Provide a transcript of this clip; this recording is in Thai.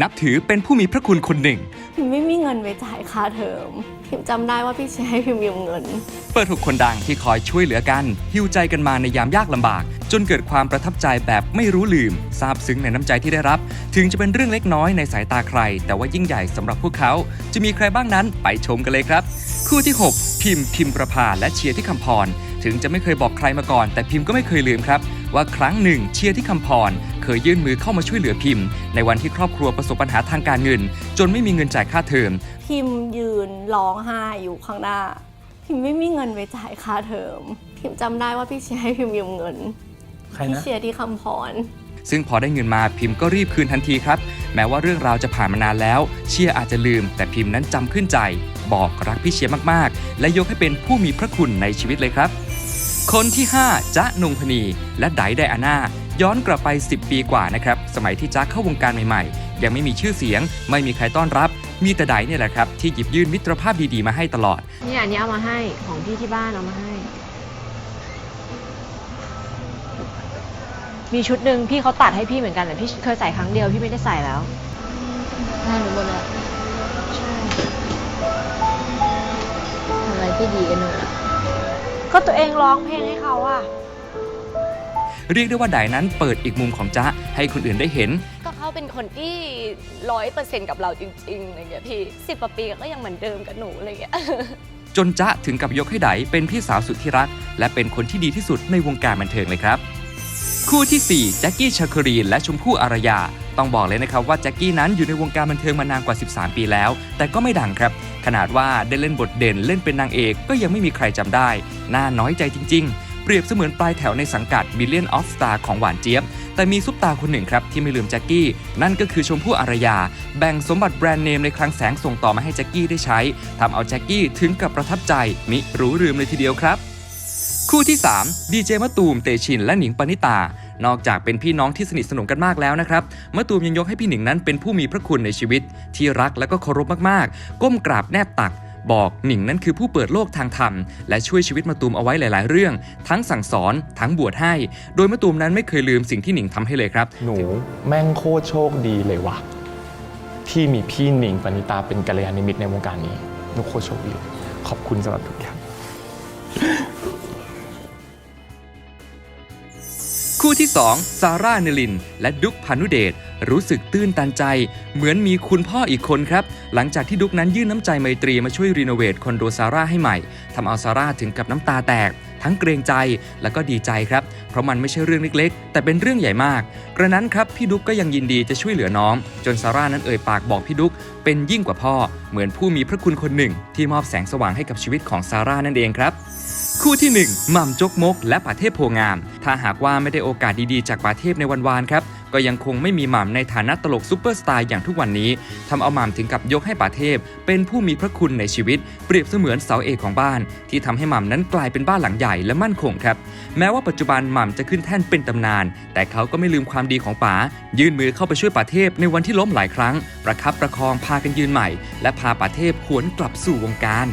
นับถือเป็นผู้มีพระคุณคนหนึ่ง พิมไม่มีเงินไปจ่ายค่าเทอม พิมจำได้ว่าพี่เชียร์ให้พิมยืมเงิน เปิดหุกคนดังที่คอยช่วยเหลือกันฮิวใจกันมาในยามยากลำบาก จนเกิดความประทับใจแบบไม่รู้ลืมซาบซึ้งในน้ำใจที่ได้รับ ถึงจะเป็นเรื่องเล็กน้อยในสายตาใคร แต่ว่ายิ่งใหญ่สำหรับพวกเขา จะมีใครบ้างนั้นไปชมกันเลยครับ คู่ที่ 6 พิมพ์พิมพ์ประภาและเชียร์ที่คำพร ถึงจะไม่เคยบอกใครมาก่อน แต่พิมพ์ก็ไม่เคยลืมครับ ว่าครั้งหนึ่งเชียร์ที่คำพร เคยยื่นมือเข้ามาช่วยเหลือพิมพ์ ในวันที่ครอบครัวประสบปัญหาทางการเงิน จนไม่มีเงินจ่ายค่าเทอม พิมยืนร้องไห้อยู่ข้างหน้า พิมไม่มีเงินไปจ่ายค่าเทอม พิมจำได้ว่าพี่เชียร์ให้พิมยืมเงินใครพี่นะเชียร์ที่คำพร ซึ่งพอได้เงินมาพิมพ์ก็รีบคืนทันทีครับ แม้ว่าเรื่องราวจะผ่านมานานแล้ว เชียร์อาจจะลืม แต่พิมพ์นั้นจำขึ้นใจ บอกรักพี่เชียร์มากๆ และยกให้เป็นผู้มีพระคุณในชีวิตเลยครับ คนที่ 5จ๊ะนงพนีและไดไดอาน่าย้อนกลับไป 10 ปีกว่านะครับ สมัยที่จ๊ะเข้าวงการใหม่ๆ ยังไม่มีชื่อเสียง ไม่มีใครต้อนรับ มีแต่ไดเนี่ยแหละครับ ที่หยิบยื่นมิตรภาพดีๆมาให้ตลอด เนี่ยอันนี้เอามาให้ของพี่ที่บ้านเอามาให้ มีชุดหนึ่งพี่เขาตัดให้พี่เหมือนกันแต่พี่เคยใส่ครั้งเดียวพี่ไม่ได้ใส่แล้วให้หนูหมดเลยทำอะไรที่ดีกันหนูอะ ก็ตัวเองร้องเพลงให้เขาอะเรียกได้ว่าไดนั้นเปิดอีกมุมของจ๊ะให้คนอื่นได้เห็น ก็เขาเป็นคนที่ร้อยเปอร์เซ็นต์กับเราจริงๆอะไรเงี้ยพี่สิบกว่าปีก็ยังเหมือนเดิมกับหนูอะไรเงี้ยจนจ๊ะถึงกับยกให้ไดเป็นพี่สาวสุดที่รัก และเป็นคนที่ดีที่สุดในวงการบันเทิงเลยครับ คู่ที่ 4 แจ็คกี้ชาครีนและชมพู่อารยา ต้องบอกเลยนะครับว่าแจ็คกี้นั้นอยู่ในวงการบันเทิงมานานกว่า 13 ปีแล้ว แต่ก็ไม่ดังครับ ขนาดว่าได้เล่นบทเด่นเล่นเป็นนางเอกก็ยังไม่มีใครจำได้ น่าน้อยใจจริง ๆ เปรียบเสมือนปลายแถวในสังกัด Million of Star ของหวานเจี๊ยบ แต่มีซุปตาคนหนึ่งครับที่ไม่ลืมแจ็คกี้ นั่นก็คือชมพู่อารยา แบ่งสมบัติแบรนด์เนมในคลังแสงส่งต่อมาให้แจ็คกี้ได้ใช้ทำเอาแจ็คกี้ถึงกับประทับใจมิรู้ลืมเลยทีเดียวครับ คู่ที่3ดีเจมะตูมเตชินและหนิงปณิตา นอกจากเป็นพี่น้องที่สนิทสนมกันมากแล้วนะครับมะตูมยังยกให้พี่หนิงนั้นเป็นผู้มีพระคุณในชีวิต ที่รักและก็เคารพมากๆ ก้มกราบแนบตักบอกหนิงนั้นคือผู้เปิดโลกทางธรรม และช่วยชีวิตมะตูมเอาไว้หลาย ๆ เรื่อง ทั้งสั่งสอนทั้งบวชให้ โดยมะตูมนั้นไม่เคยลืมสิ่งที่หนิงทำให้เลยครับ หนูแม่งโคตรโชคดีเลยวะที่มีพี่หนิงปณิตาเป็นกัลยาณมิตรในวงการนี้หนูโคตรโชคดีเลยขอบคุณสำหรับทุกอย่าง คู่ที่ 2 ซาร่าเนลิน และดุ๊กพานุเดชรู้สึกตื้นตันใจ เหมือนมีคุณพ่ออีกคนครับ หลังจากที่ดุ๊กนั้นยื่นน้ำใจไมตรีมาช่วยรีโนเวทคอนโดซาร่าให้ใหม่ทำเอาซาร่าถึงกับน้ำตาแตก ทั้งเกรงใจและก็ดีใจครับ เพราะมันไม่ใช่เรื่องเล็กๆ แต่เป็นเรื่องใหญ่มาก กระนั้นครับพี่ดุ๊กก็ยังยินดีจะช่วยเหลือน้อง จนซาร่านั้นเอ่ยปากบอกพี่ดุ๊กเป็นยิ่งกว่าพ่อ เหมือนผู้มีพระคุณคนหนึ่ง ที่มอบแสงสว่างให้กับชีวิตของซาร่านั่นเองครับ คู่ที่1หม่ำจกมก และป่าเทพโพงาม ถ้าหากว่าไม่ได้โอกาสดีๆ จากป่าเทพในวันวานครับ ก็ยังคงไม่มีหม่ำในฐานะตลกซูเปอร์สตาร์อย่างทุกวันนี้ทำเอาหม่ำถึงกับยกให้ป่าเทพ เป็นผู้มีพระคุณในชีวิต เปรียบเสมือนเสาเอกของบ้าน ที่ทำให้หม่ำนั้นกลายเป็นบ้านหลังใหญ่และมั่นคงครับ แม้ว่าปัจจุบันหม่ำจะขึ้นแท่นเป็นตำนาน แต่เขาก็ไม่ลืมความดีของป๋า ยื่นมือเข้าไปช่วยป่าเทพในวันที่ล้มหลายครั้ง ประคับประคองพากันยืนใหม่ และพาป่าเทพหวนกลับสู่วงการ